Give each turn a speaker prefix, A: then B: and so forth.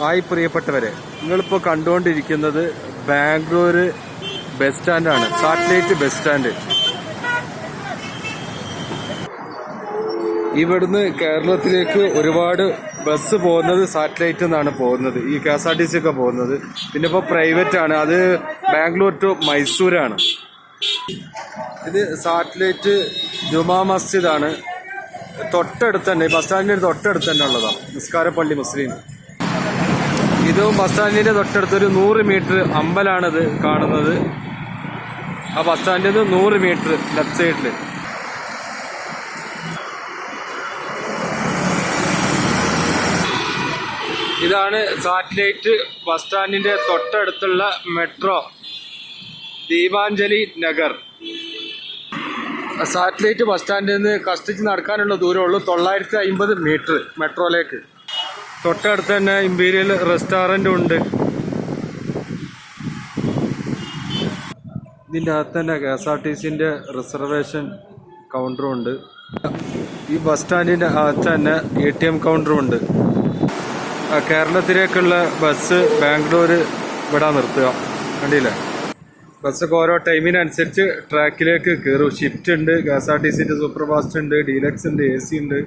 A: Hi പ്രിയപ്പെട്ടവരെ നിങ്ങളിപ്പോൾ കണ്ടുകൊണ്ടിരിക്കുന്നത് ബാംഗ്ലൂർ ബസ് സ്റ്റാൻഡാണ് സാറ്റലൈറ്റ് ബസ് സ്റ്റാൻഡ് ഇവിടുന്ന് കേരളത്തിലേക്ക് ഒരുപാട് ബസ് പോകുന്നത് സാറ്റലൈറ്റ് എന്നാണ് പോകുന്നത് ഈ K S R T C ഒക്കെ പോകുന്നത്. പിന്നെ ഇപ്പോൾ പ്രൈവറ്റ് ആണ് അത് ബാംഗ്ലൂർ ടു മൈസൂരാണ്. ഇത് സാറ്റലൈറ്റ് ജുമാ മസ്ജിദാണ്. തൊട്ടടുത്ത് തന്നെ ബസ് സ്റ്റാൻഡിന് തൊട്ടടുത്ത് തന്നെ ഉള്ളതാണ് നിസ്കാരപ്പള്ളി മുസ്ലിം. ഇതും ബസ് സ്റ്റാൻഡിന്റെ തൊട്ടടുത്ത് ഒരു നൂറ് മീറ്റർ അമ്പലാണിത് കാണുന്നത്. ആ ബസ് സ്റ്റാൻഡിൽ നിന്ന് നൂറ് മീറ്റർ ലെഫ്റ്റ് സൈഡിൽ. ഇതാണ് സാറ്റലൈറ്റ് ബസ് സ്റ്റാൻഡിന്റെ തൊട്ടടുത്തുള്ള metro Deepanjali Nagar. Satellite bus സ്റ്റാൻഡിൽ നിന്ന് കഷ്ടിച്ച് നടക്കാനുള്ള ദൂരമുള്ളൂ തൊള്ളായിരത്തി അമ്പത് മീറ്റർ മെട്രോയിലേക്ക്. തൊട്ടടുത്ത് തന്നെ ഇമ്പീരിയൽ റെസ്റ്റോറന്റ് ഉണ്ട്. ഇതിന്റെ അകത്ത് തന്നെ കെ എസ് ആർ ടി സിന്റെ റിസർവേഷൻ കൗണ്ടറും ഉണ്ട്. ഈ ബസ് സ്റ്റാൻഡിന്റെ അകത്ത് തന്നെ എ ടി എം കൗണ്ടറും ഉണ്ട്. കേരളത്തിലേക്കുള്ള ബസ് ബാംഗ്ലൂർ വിടാൻ നിർത്തുക. കണ്ടില്ലേ? ബസ്സൊക്കെ ഓരോ ടൈമിനനുസരിച്ച് ട്രാക്കിലേക്ക് കയറും. ഷിഫ്റ്റ് ഉണ്ട് കെ എസ് ആർ ടി സിന്റെ സൂപ്പർ ഫാസ്റ്റ് ഉണ്ട് ഡീലക്സ് ഉണ്ട് എ സി ഉണ്ട്.